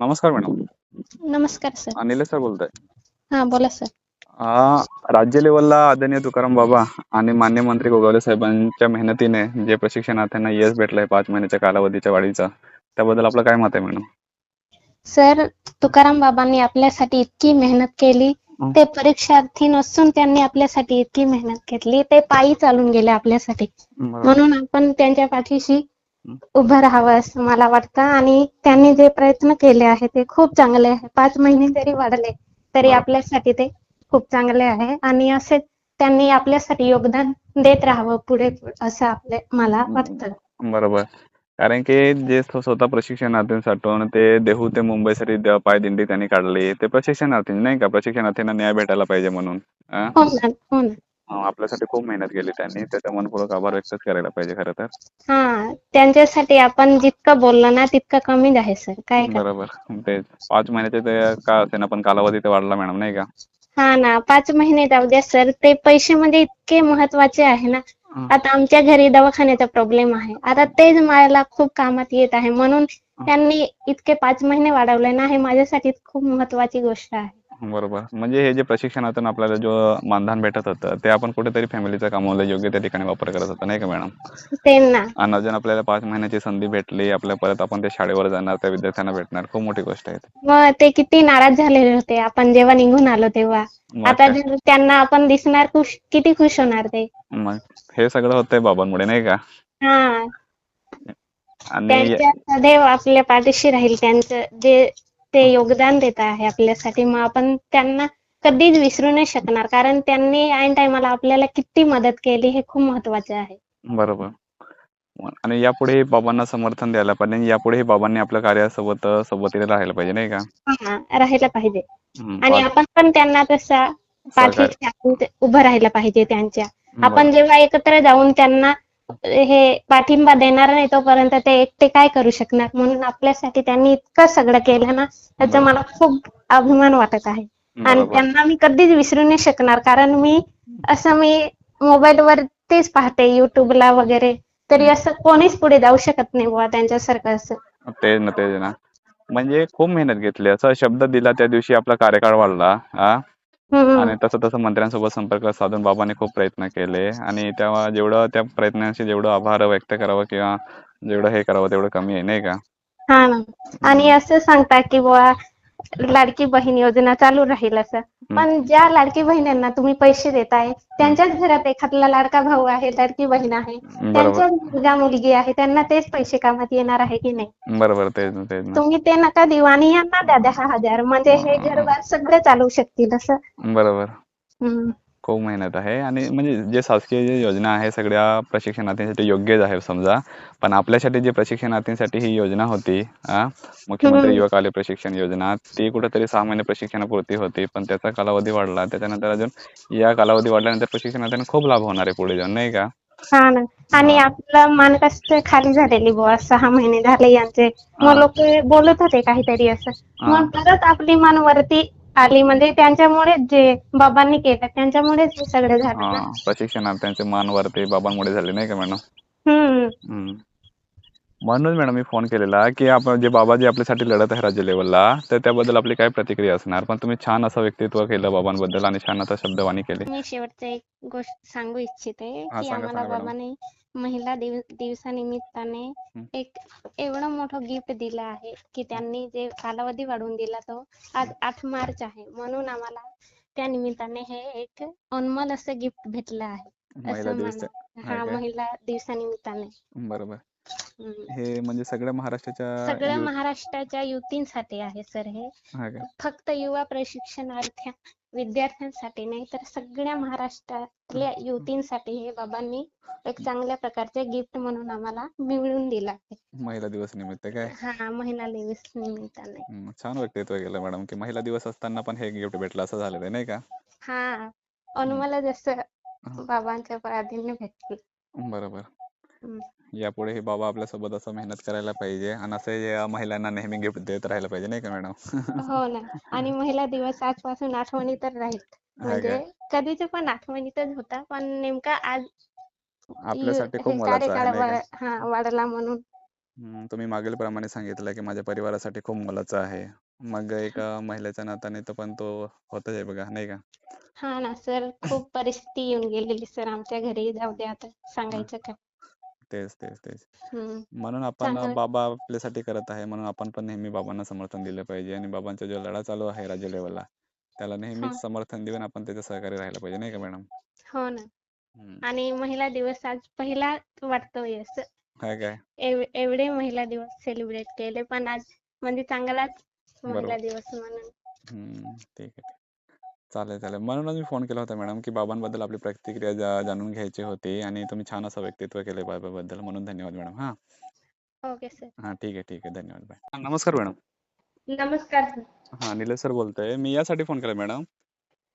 नमस्कार मॅडम. नमस्कार sir. Nilesh sir बोलतोय. हा बोला सर. आ, राज्य लेवलला आदरणीय तुकाराम बाबा आणि मान्य मंत्री गोगावले साहेबांच्या मेहनतीने जे प्रशिक्षणार्थ्यांना यश भेटलंय पाच महिन्याच्या कालावधीच्या वाढीचा त्याबद्दल आपलं काय मत आहे मॅडम? सर तुकाराम बाबांनी आपल्यासाठी इतकी मेहनत केली हं. ते परीक्षार्थी नसून त्यांनी आपल्यासाठी इतकी मेहनत घेतली ते पायी चालून गेले आपल्यासाठी. म्हणून आपण त्यांच्या पाठीशी. उभं राहावं असं मला वाटतं. आणि त्यांनी जे प्रयत्न केले आहे ते खूप चांगले आहे. पाच महिने जरी वाढले तरी. आपल्यासाठी ते खूप चांगले आहे. आणि असे त्यांनी आपल्यासाठी योगदान देत राहावं पुढे असं आपले मला वाटतं. बरोबर. कारण की जे स्व- स्वतः प्रशिक्षणार्थींसाठी ते देहू ते मुंबईसाठी पायदिंडी त्यांनी काढली. ते प्रशिक्षणार्थी नाही का? प्रशिक्षणार्थींना न्याय भेटायला पाहिजे म्हणून? हो हो आपल्यासाठी खूप मेहनत केली त्यांनी. त्याचा मनपूर्वक आभार व्यक्तच करायला पाहिजे खरं तर. हा त्यांच्यासाठी आपण जितकं बोललो ना तितकं कमीच आहे सर. काय का बरोबर. ते पाच महिन्याचे ते का असेना पण कालावधी ते वाढला मॅडम नाही का? हा ना पाच महिने जाऊ द्या सर. ते पैसे म्हणजे इतके महत्त्वाचे आहे ना. आता आमच्या घरी दवाखान्याचा प्रॉब्लेम आहे. आता तेच मला खूप कामात येत आहे. म्हणून त्यांनी इतके पाच महिने वाढवले ना हे माझ्यासाठी खूप महत्वाची गोष्ट आहे. बरोबर. म्हणजे हे जे प्रशिक्षणातून आपल्याला जो मानधन भेटत होतं ते आपण कुठेतरी फॅमिलीचं कमवलं योग्य त्या ठिकाणी वापर करत होतो नाही का मॅडम ते ना आणि अजून आपल्याला पाच महिन्याची संधी भेटली आपल्या परत आपण त्या शाळेवर जाणार त्या विद्यार्थ्यांना भेटणार खूप मोठी गोष्ट आहे मग ते किती नाराज झालेले होते आपण जेव्हा निघून आलो तेव्हा. मग आता काय? जर त्यांना आपण दिसणार खुश किती खुश होणार ते. मग हे सगळं होतंय बाबांमुळे नाही का? हा. आणि त्यांच्या सदैव आपल्या पाठीशी राहील त्यांचं जे ते योगदान देत आहे आपल्यासाठी. मग आपण त्यांना कधीच विसरू नाही शकणार. कारण त्यांनी ऐन टायमाला आपल्याला किती मदत केली हे खूप महत्त्वाचे आहे. बरोबर. आणि यापुढे बाबांना समर्थन द्यायला पाहिजे आणि यापुढे बाबांनी आपल्या कार्यासोबत सोबतीला राहायला पाहिजे नाही का? राहायला पाहिजे. आणि आपण पण त्यांना तसा पाठीशी उभं राहायला पाहिजे त्यांच्या. आपण जेव्हा एकत्र जाऊन त्यांना हे पाठिंबा देणार नाही तोपर्यंत ते एकटे काय करू शकणार? म्हणून आपल्यासाठी त्यांनी इतकं सगळं केलं ना त्याचा मला खूप अभिमान वाटत आहे. आणि त्यांना मी कधीच विसरू नाही शकणार कारण मी असं मी मोबाईल वर तेच पाहते युट्यूबला वगैरे. तरी असं कोणीच पुढे जाऊ शकत नाही बुवा त्यांच्यासारखं असं. तेच ना तेच ना. म्हणजे खूप मेहनत घेतली. असा शब्द दिला त्या दिवशी आपला कार्यकाळ वाढला. आणि तसं तसं मंत्र्यांसोबत संपर्क साधून बाबांनी खूप प्रयत्न केले. आणि तेव्हा जेवढं त्या प्रयत्नांशी जेवढं आभार व्यक्त करावं किंवा जेवढं हे करावं तेवढं कमी आहे नाही का? हा ना. आणि असं सांगता की बुवा लाडकी बहीण योजना चालू राहील असं. पण ज्या लाडकी बहिणींना तुम्ही पैसे देताय त्यांच्याच घरात एखादा लाडका भाऊ आहे लाडकी बहीण आहे त्यांच्या मुलगा मुलगी आहे त्यांना तेच पैसे कामात येणार आहे की नाही? बरोबर तेच ना तेच ना. तुम्ही ते नका देऊ आणि यांना द्या दहा हजार. म्हणजे हे घरबार सगळे चालू शकतील असं. बरोबर. हम्म. खूप मेहनत आहे आणि म्हणजे जे शासकीय जे योजना आहे सगळ्या प्रशिक्षणार्थींसाठी योग्यच आहे समजा पण आपल्यासाठी जे प्रशिक्षणार्थींसाठी ही योजना होती मुख्यमंत्री. युवक आले प्रशिक्षण योजना ती कुठेतरी सहा महिने प्रशिक्षणापुरती होती पण त्याचा कालावधी वाढला त्याच्यानंतर अजून या कालावधी वाढल्यानंतर प्रशिक्षणार्थ्यांना खूप लाभ होणार आहे पुढे जाऊन नाही का हा ना आणि. आपलं मान कसं खाली झालेली बुवा सहा महिने झाले यांचे. मग लोक बोलत होते काहीतरी असं. मग परत आपली मान वरती आली. म्हणजे त्यांच्यामुळेच जे बाबांनी केलं त्यांच्यामुळेच हे सगळं झालं ना. हा प्रशिक्षणार्थ्यांचे मान वरती बाबांमुळे झाले नाही का मॅडम? हम्म. हम्म. म्हणून मॅडम मी फोन केलेला की आपण जे बाबा जे आपल्यासाठी लढत आहे राज्य लेवलला तर त्याबद्दल आपली काय प्रतिक्रिया असणार? पण तुम्ही छान असं व्यक्तित्व केलं बाबांबद्दल आणि छान आता शब्दवाणी केली. मी शेवटचं एक गोष्ट सांगू इच्छिते हा, की सांगा, आम्हाला सांगा मॅडम. बाबांनी महिला दिव दिवसानिमित्ताने एक एवढं मोठं गिफ्ट दिलं आहे की त्यांनी जे कालावधी वाढवून दिला तो आज आठ मार्च आहे. म्हणून आम्हाला त्या निमित्ताने हे एक अनमोल असं गिफ्ट भेटलं आहे. महिला असं दिवस मला आहे. हा काय? महिला दिवसानिमित्ताने. बरोबर. हम्म. हे म्हणजे सगळ्या महाराष्ट्राच्या सगळ्या महाराष्ट्राच्या युवतींसाठी आहे सर हे. हा? फक्त युवा प्रशिक्षणार्थ्या विद्यार्थ्यांसाठी नाही तर सगळ्या महाराष्ट्रातल्या युवतींसाठी हे बाबांनी एक चांगल्या प्रकारचे गिफ्ट म्हणून आम्हाला मिळवून दिलं आहे. महिला दिवस निमित्त काय? हा महिला दिवस निमित्ताने. हम्म, छान व्यक्तित्व केलं मॅडम की महिला दिवस असताना पण हे गिफ्ट भेटलं असं झालेलं आहे नाही का? हा अनुभवाला जसं बाबांचं प्राधान्य भेटलं. बरोबर. हम्म. यापुढे हे बाबा आपल्यासोबत असं मेहनत करायला पाहिजे. आणि असं या महिलांना नेहमी गिफ्ट देत राहायला पाहिजे नाही का मॅडम? हो ना. आणि महिला दिवस आजपासून आठवणी तर राहील. म्हणजे कधीच पण आठवणीतच होता पण नेमका आज आपल्यासाठी खूप हा वाढला म्हणून. तुम्ही मागील प्रमाणे सांगितलं की माझ्या परिवारासाठी खूप मोलाचं आहे. मग एका महिलेच्या नात्याने तो पण तो होतच आहे बघा नाही का? हा ना सर खूप परिस्थिती येऊन गेलेली सर आमच्या घरी जाऊ दे आता सांगायचं काय? तेच तेच तेच हम्म म्हणून आपण चांगलं. बाबा आपल्यासाठी करत आहे म्हणून आपण पण नेहमी बाबांना समर्थन दिलं पाहिजे आणि बाबांचा जो लढा चालू आहे राज्य लेवलला त्याला हा. नेहमीच समर्थन देऊन आपण त्याच्या सहकार्य राहायला पाहिजे नाही का मॅडम हो ना हम्म. आणि महिला दिवस आज पहिला वाटतोय असं काय काय एव- एवढे महिला दिवस सेलिब्रेट केले पण आज म्हणजे चांगलाच महिला बरोबर. दिवस म्हणून हम्म, ठीक आहे चालेल चालेल. म्हणूनच मी फोन केला होता मॅडम की बाबांबद्दल आपली प्रतिक्रिया जा- जाणून घ्यायची होती आणि तुम्ही छान असं व्यक्तित्व केले बाबाबद्दल. म्हणून धन्यवाद मॅडम हां. Okay sir. हां ठीक आहे ठीक आहे. धन्यवाद बाय. नमस्कार मॅडम. नमस्कार सर. हां निलेश सर बोलतोय. मी यासाठी फोन केला मॅडम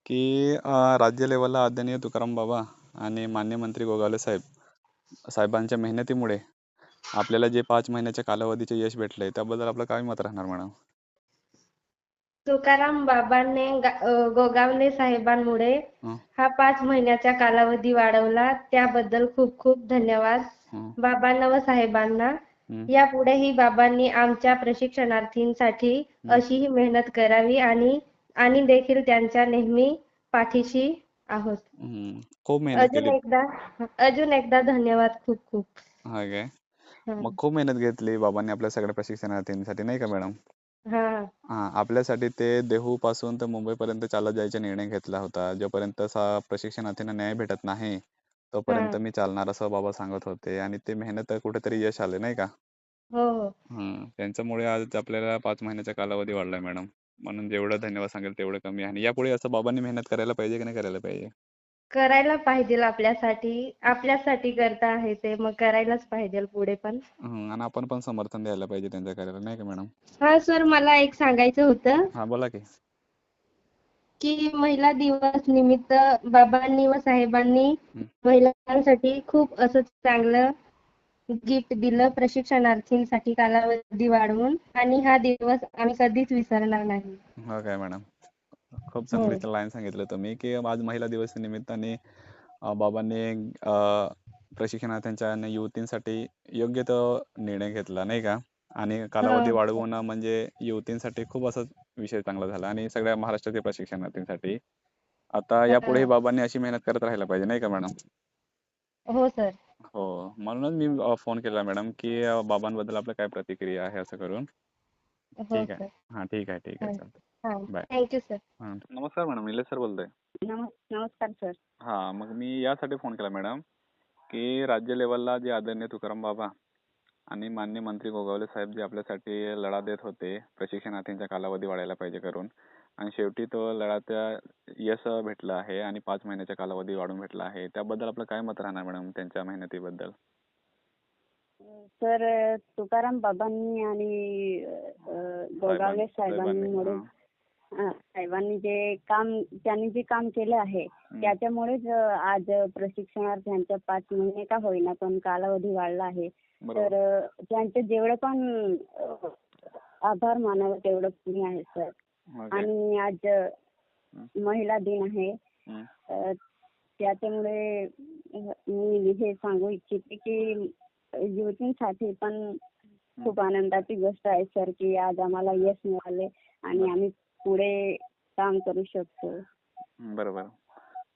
की अं, राज्य लेवलला आदरणीय तुकाराम बाबा आणि मान्य मंत्री गोगावले साहेब साहेबांच्या मेहनतीमुळे आपल्याला जे पाच महिन्याच्या कालावधीचे यश भेटलंय त्याबद्दल आपलं काय मत राहणार मॅडम? तुकाराम बाबांनी गोगावले साहेबांमुळे हं. पाच महिन्याचा कालावधी वाढवला. त्याबद्दल खूप खूप धन्यवाद. बाबांना व साहेबांना. यापुढेही बाबांनी आमच्या प्रशिक्षणार्थींसाठी अशीही मेहनत करावी आणि आणि देखील त्यांच्या नेहमी पाठीशी आहोत. खूप अजून एकदा अजून एकदा धन्यवाद खूप खूप. मग खूप मेहनत घेतली बाबांनी आपल्या सगळ्या प्रशिक्षणार्थींसाठी नाही का मॅडम? हा. आपल्यासाठी ते देहू पासून तर मुंबईपर्यंत चालत जायचा निर्णय घेतला होता. जोपर्यंत सा प्रशिक्षणार्थींना न्याय भेटत नाही तोपर्यंत हा. मी चालणार असं बाबा सांगत होते. आणि ते मेहनत कुठेतरी यश आले नाही का? हो. हो त्यांच्यामुळे आज आपल्याला पाच महिन्याचा कालावधी वाढलाय मॅडम. म्हणून जेवढं धन्यवाद सांगेल तेवढं कमी आहे. आणि यापुढे असं बाबांनी मेहनत करायला पाहिजे की नाही करायला पाहिजे? करायला पाहिजे आपल्यासाठी. आपल्यासाठी करता आहे ते मग करायलाच पाहिजे पुढे पण. आणि आपण पण समर्थन द्यायला पाहिजे त्यांच्या कार्याला नाही का मॅडम? हा सर मला एक सांगायचं होतं. हा बोला की. की महिला दिवस निमित्त बाबांनी व साहेबांनी. महिलांसाठी खूप असं चांगलं गिफ्ट दिलं प्रशिक्षणार्थींसाठी कालावधी वाढवून. आणि हा दिवस आम्ही कधीच विसरणार नाही. हो काय मॅडम? खूप हो. चांगली लाईन सांगितलं तुम्ही की आज महिला दिवस निमित्ताने बाबांनी प्रशिक्षणार्थ्यांच्या आणि युवतींसाठी योग्य तो निर्णय घेतला नाही का? आणि कालावधी. वाढवून म्हणजे युवतींसाठी खूप असा विषय चांगला झाला आणि सगळ्या महाराष्ट्रातील प्रशिक्षणार्थींसाठी. आता यापुढे बाबांनी अशी मेहनत करत राहायला पाहिजे नाही का मॅडम? हो सर. हो म्हणूनच मी फोन केला मॅडम की बाबांबद्दल आपलं काय प्रतिक्रिया आहे असं करून? ठीक आहे. हा ठीक आहे ठीक आहे. हो. हा. Thank you sir. हा. नमस्कार मॅडम निलेश सर बोलतोय. नमस्कार सर. हा मग मी यासाठी फोन केला मॅडम की राज्य लेवलला जे आदरणीय तुकाराम बाबा आणि मान्य मंत्री गोगावले साहेब जे आपल्यासाठी लढा देत होते प्रशिक्षणार्थींचा कालावधी वाढायला पाहिजे करून. आणि शेवटी तो लढाच्या यश भेटलं आहे आणि पाच महिन्याचा कालावधी वाढून भेटला आहे. त्याबद्दल आपलं काय मत राहणार मॅडम त्यांच्या मेहनतीबद्दल? अ, तुकाराम बाबांनी आणि अ, गोगावले साहेबांमुळे साहेबांनी जे काम त्यांनी जे काम केलं आहे. त्याच्यामुळेच आज प्रशिक्षणार्थ्यांचा पाच महिने का होईना पण कालावधी वाढला आहे. तर त्यांचे जेवढे पण आभार मानावे तेवढं कमी आहे सर. आणि आज महिला दिन आहे. त्याच्यामुळे मी हे सांगू इच्छिते की युवतींसाठी पण खूप आनंदाची गोष्ट आहे सर की आज आम्हाला यश मिळाले आणि आम्ही पुढे काम करू शकतो. बरोबर.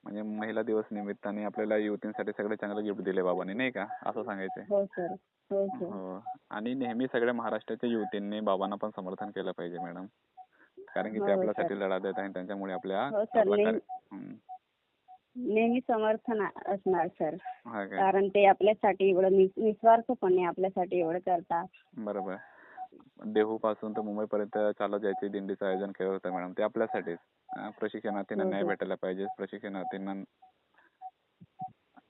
म्हणजे महिला दिवस निमित्ताने आपल्याला युवतींसाठी सगळे चांगले गिफ्ट दिले बाबांनी नाही का? असं सांगायचंय. हो सर हो सर हो. आणि नेहमी सगळ्या महाराष्ट्राच्या युवतींनी बाबांना पण समर्थन केलं पाहिजे मॅडम कारण की ते हो, आपल्यासाठी लढा देत आहेत त्यांच्यामुळे आपल्या हो, सर. आपला नेहमी- कार्य- हम्म. नेहमी समर्थन असणार सर. हा कारण ते आपल्यासाठी एवढं निस- निस्वार्थपणे आपल्यासाठी एवढं करतात. बरोबर. देहू पासून तर मुंबईपर्यंत चालत जायचे दिंडीचं आयोजन केलं होतं मॅडम. ते आपल्यासाठीच प्रशिक्षणार्थींना हो, न्याय हो. भेटायला पाहिजे. प्रशिक्षणार्थींना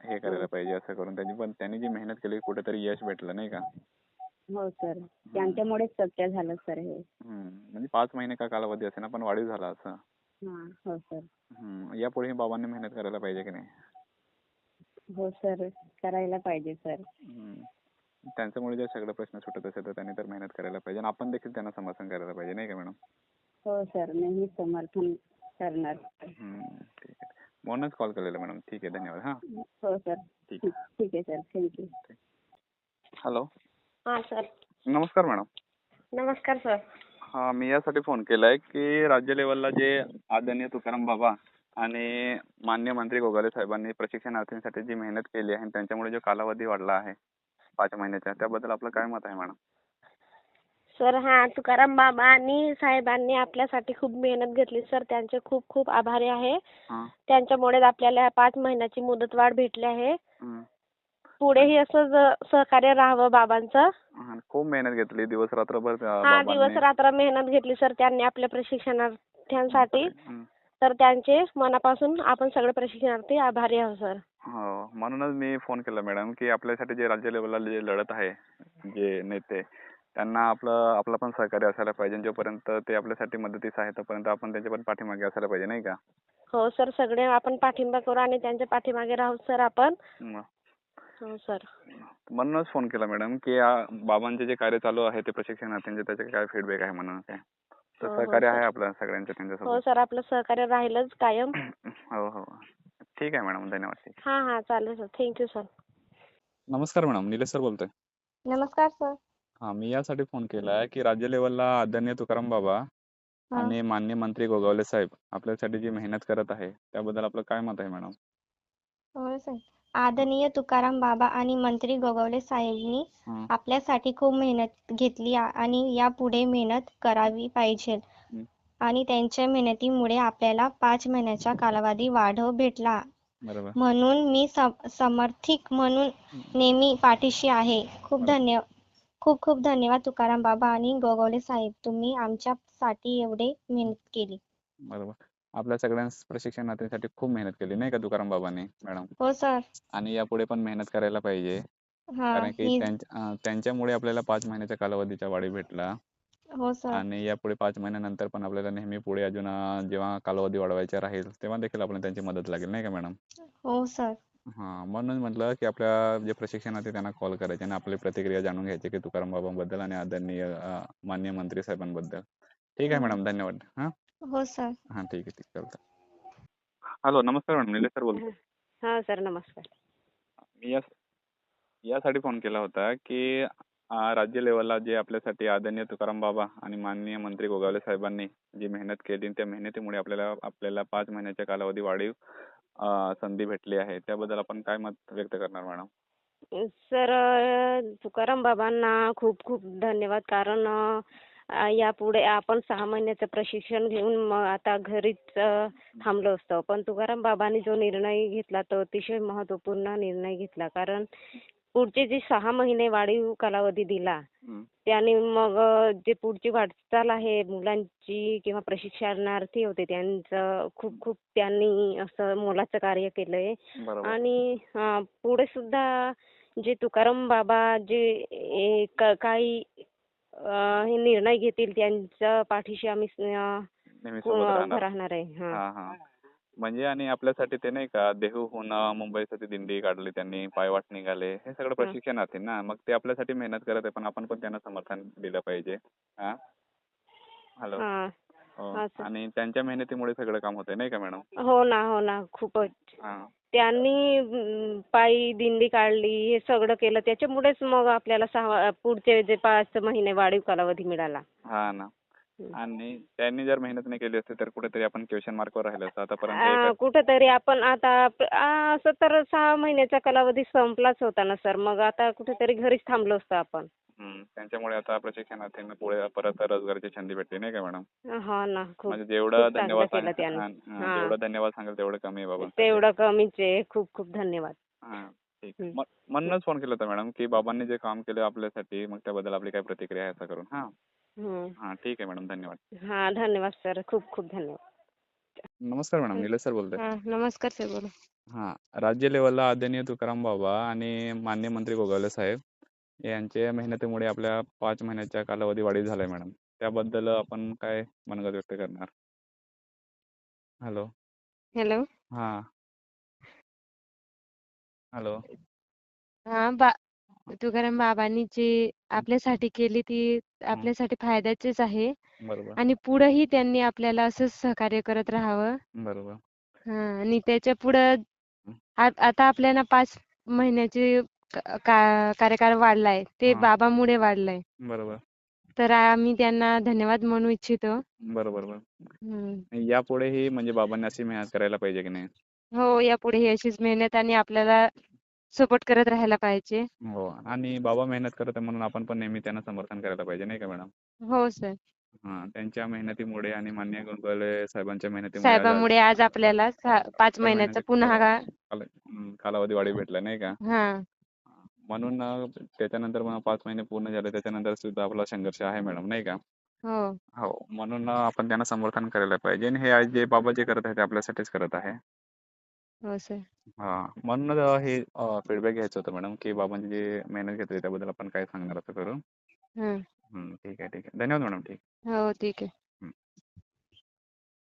हे करायला पाहिजे असं करून त्यांनी. पण त्यांनी जी मेहनत केली कुठेतरी यश भेटलं नाही का? हो सर. त्यांच्यामुळेच सत्य झालं सर हे. म्हणजे पाच महिने का कालावधी असेल ना पण वाढीव झाला असं. हा हो सर हम्म. यापुढे बाबांनी मेहनत करायला पाहिजे की नाही? हो सर करायला पाहिजे सर हम्म. त्यांच्यामुळे जे सगळे प्रश्न सुटत असेल तर त्यांनी तर मेहनत करायला पाहिजे आणि आपण देखील त्यांना समर्थन करायला पाहिजे नाही का मॅडम हो सर नेहमी समर्थन करणार. हम्म. ठीक आहे. म्हणूनच कॉल केलेला मॅडम ठीक आहे धन्यवाद हा. हो सर ठीक आहे. सर थँक्यू हॅलो हा सर नमस्कार मॅडम नमस्कार सर हा मी यासाठी फोन केलाय की राज्य लेवलला जे आदरणीय तुकाराम बाबा आणि मान्य मंत्री गोगावले साहेबांनी प्रशिक्षणार्थींसाठी जी मेहनत केली आहे आणि त्यांच्यामुळे जो कालावधी वाढला आहे पाच महिन्याचा त्याबद्दल आपलं काय मत आहे मॅडम? सर हा तुकाराम बाबा आणि साहेबांनी आपल्यासाठी खूप मेहनत घेतली. सर त्यांचे खूप खूप आभारी आहे. त्यांच्यामुळेच आपल्याला पाच महिन्याची मुदतवाढ भेटली आहे. पुढेही असंच सहकार्य राहावं बाबांचं. हा, खूप मेहनत घेतली दिवस रात्रभर हा बाबांनी. दिवस रात्र मेहनत घेतली सर त्यांनी आपल्या प्रशिक्षणार्थ्यांसाठी. तर त्यांचे मनापासून आपण सगळे प्रशिक्षणार्थी आभारी आहोत सर. हो म्हणूनच मी फोन केला मॅडम की आपल्यासाठी जे राज्य लेवलला जे लढत आहे जे नेते त्यांना आपलं आपलं पण सहकार्य असायला पाहिजे. जोपर्यंत ते आपल्यासाठी मदतीस आहे तोपर्यंत आपण त्यांच्या पण पाठीमागे असायला पाहिजे नाही का? हो सर सगळे आपण पाठिंबा करू आणि त्यांच्या पाठीमागे राहू सर आपण मग? म्हणूनच फोन केला मॅडम की या बाबांचे जे कार्य चालू आहे ते प्रशिक्षणार्थींचे त्याचे काय फीडबॅक आहे म्हणून काय तर हो, हो, सहकार्य आहे. आपलं सगळ्यांचं हो त्यांच्यासोबत सर आपलं सहकार्य राहीलच कायम. हो हो. ठीक आहे मॅडम. धन्यवाद. हा हा चालेल सर. Thank you sir. नमस्कार मॅडम. निलेश सर बोलतोय. नमस्कार सर. हा मी यासाठी फोन केलाय की राज्य लेवलला आदरणीय तुकाराम बाबा हा. आणि मान्य मंत्री गोगावले साहेब आपल्यासाठी जी मेहनत करत आहे त्याबद्दल आपलं काय मत आहे मॅडम? हो सर. आदरणीय तुकाराम बाबा आणि मंत्री गोगावले साहेबांनी. आपल्यासाठी खूप मेहनत घेतली आणि यापुढे मेहनत करावी पाहिजे. आणि त्यांच्या मेहनतीमुळे आपल्याला पाच महिन्याचा कालावधी वाढव भेटला. म्हणून मी सम- समर्थिक म्हणून नेहमी पाठीशी आहे. खूप धन्य खूप खूप धन्यवाद तुकाराम बाबा आणि गोगावले साहेब. तुम्ही आमच्यासाठी एवढे मेहनत केली. बरोबर. आपल्या सगळ्या प्रशिक्षणार्थींसाठी खूप मेहनत केली नाही का तुकाराम बाबांनी मॅडम? हो सर. आणि यापुढे पण मेहनत करायला पाहिजे. हा कारण की त्यांच्या अं, त्यांच्यामुळे आपल्याला पाच महिन्याच्या कालावधीचा वाढी भेटला. हो सर. आणि यापुढे पाच महिन्यानंतर पण आपल्याला नेहमी पुढे अजून अं, जेव्हा कालावधी वाढवायचा राहील तेव्हा देखील आपल्याला त्यांची मदत लागेल नाही का मॅडम? हो सर. हा म्हणून म्हटलं की आपल्या जे प्रशिक्षणार्थी त्यांना कॉल करायचे आणि आपली प्रतिक्रिया जाणून घ्यायची की तुकाराम बाबांबद्दल आणि आदरणीय अं, माननीय मंत्री साहेबांबद्दल. ठीक आहे मॅडम धन्यवाद. हा? हो सर हा ठीक आहे ठीक चालतं हॅलो नमस्कार मॅडम. निलेश सर बोलतो हा सर नमस्कार. मी या यासाठी फोन केला होता की राज्य लेवलला जे आपल्यासाठी आदरणीय तुकाराम बाबा आणि माननीय मंत्री गोगावले साहेबांनी जी मेहनत केली त्या मेहनतीमुळे आपल्याला आपल्याला पाच महिन्याच्या कालावधी वाढीव संधी भेटली आहे. त्याबद्दल आपण काय मत व्यक्त करणार मॅडम? सर तुकाराम बाबांना खूप खूप धन्यवाद. कारण यापुढे आपण सहा महिन्याचं प्रशिक्षण घेऊन मग आता घरीच थांबलो असतो. पण तुकाराम बाबांनी जो निर्णय घेतला तो अतिशय महत्त्वपूर्ण निर्णय घेतला. कारण पुढचे जे सहा महिने वाढीव कालावधी दिला. त्याने मग जे पुढची वाटचाल आहे मुलांची किंवा प्रशिक्षणार्थी होते त्यांचं खूप खूप त्यांनी असं मोलाचं कार्य केलंय. आणि पुढे सुद्धा जे तुकाराम बाबा जे काही हे निर्णय घेतील त्यांच्या पाठीशी आम्ही उभं राहणार. आहे. हा. हा हा. म्हणजे आणि आपल्यासाठी ते नाही का देहूहून अं, मुंबईसाठी दिंडी काढली त्यांनी पायवाट निघाले. हे सगळं प्रशिक्षणार्थी ना. मग ते आपल्यासाठी मेहनत करत आहे पण आपण पण त्यांना समर्थन दिलं पाहिजे. हा? हॅलो. हा. आणि त्यांच्या मेहनतीमुळे सगळं काम होतंय नाही का मॅडम? हो ना हो ना. खूपच. हा. त्यांनी पायी दिंडी काढली हे सगळं केलं. त्याच्यामुळेच मग आपल्याला सहा पुढचे जे पाच महिने वाढीव कालावधी मिळाला. हा ना. आणि त्यांनी जर मेहनत नाही केली असती तर कुठेतरी आपण क्वेश्चन मार्कवर राहिलो असतो. आतापर्यंत कुठेतरी आपण आता असं तर सहा महिन्याचा कालावधी संपलाच होता ना सर. मग आता कुठेतरी घरीच थांबलो असतो आपण. हम्म. त्यांच्यामुळे आता प्रशिक्षणार्थींना पुढे परत रोजगाराची संधी भेटली नाही का मॅडम हो ना खूप म्हणजे जेवढं खूप चांगलं धन्यवाद केलं सांग- त्याने. हा, हा, हा. जेवढं धन्यवाद सांगेल तेवढं कमी आहे बाबा तेवढं कमीच आहे खूप खूप धन्यवाद हा ठीक हम्म. म- म्हणूनच फोन केला होता मॅडम की बाबांनी जे काम केलं आपल्यासाठी मग त्याबद्दल आपली काय प्रतिक्रिया आहे असं करून हा. हा ठीक आहे मॅडम धन्यवाद हा धन्यवाद सर खूप खूप धन्यवाद नमस्कार मॅडम निलेश सर बोलतोय हा नमस्कार सर बोला हा राज्य लेवलला आदरणीय तुकाराम बाबा आणि मान्य मंत्री गोगावले साहेब यांच्या मेहनतीमुळे आपल्या पाच महिन्याच्या कालावधी वाढीव झालाय मॅडम. त्याबद्दल आपण काय मनोगत व्यक्त करणार? हॅलो. हॅलो. हा. हॅलो. हा बा तुकाराम बाबांनी जे आपल्यासाठी केली ती आपल्यासाठी फायद्याचीच आहे. बरोबर. आणि पुढेही त्यांनी आपल्याला असंच सहकार्य करत राहावं. बरोबर. हा आणि त्याच्या पुढं आ- आता आपल्याला पाच महिन्याचे क- कार्यकाळ वाढलाय ते हा. बाबामुळे वाढलाय. बरोबर. तर आम्ही त्यांना धन्यवाद म्हणू इच्छितो. बरोबर बरोबर. हम्म. यापुढेही म्हणजे बाबांनी अशी मेहनत करायला पाहिजे की नाही? हो यापुढे ही अशीच मेहनत आणि आपल्याला सपोर्ट करत राहायला पाहिजे. हो आणि बाबा मेहनत करत आहे म्हणून आपण पण नेहमी त्यांना समर्थन करायला पाहिजे नाही का मॅडम? हो सर. हा त्यांच्या मेहनतीमुळे आणि मान्य गोंदवले साहेबांच्या मेहनतीमुळे आज- साहेबामुळे आज आपल्याला पाच महिन्याचा महिन्याचा पुन्हा कालावधी वाढी भेटला नाही का? हा. म्हणून अं, त्याच्यानंतर मग पाच महिने पूर्ण झाले. त्याच्यानंतर सुद्धा आपला संघर्ष आहे मॅडम नाही का? हो. हो. म्हणून अं, आपण त्यांना समर्थन करायला पाहिजे आणि हे आज जे बाबा जे करत आहे ते आपल्यासाठीच करत आहे. हो सर. हा. म्हणूनच अं, हे फीडबॅक घ्यायचं होतं मॅडम की बाबांनी जे मेहनत घेतली त्याबद्दल आपण काय सांगणार असं करून हं. हम्म, ठीक आहे ठीक आहे. धन्यवाद मॅडम ठीक. हो ठीक आहे.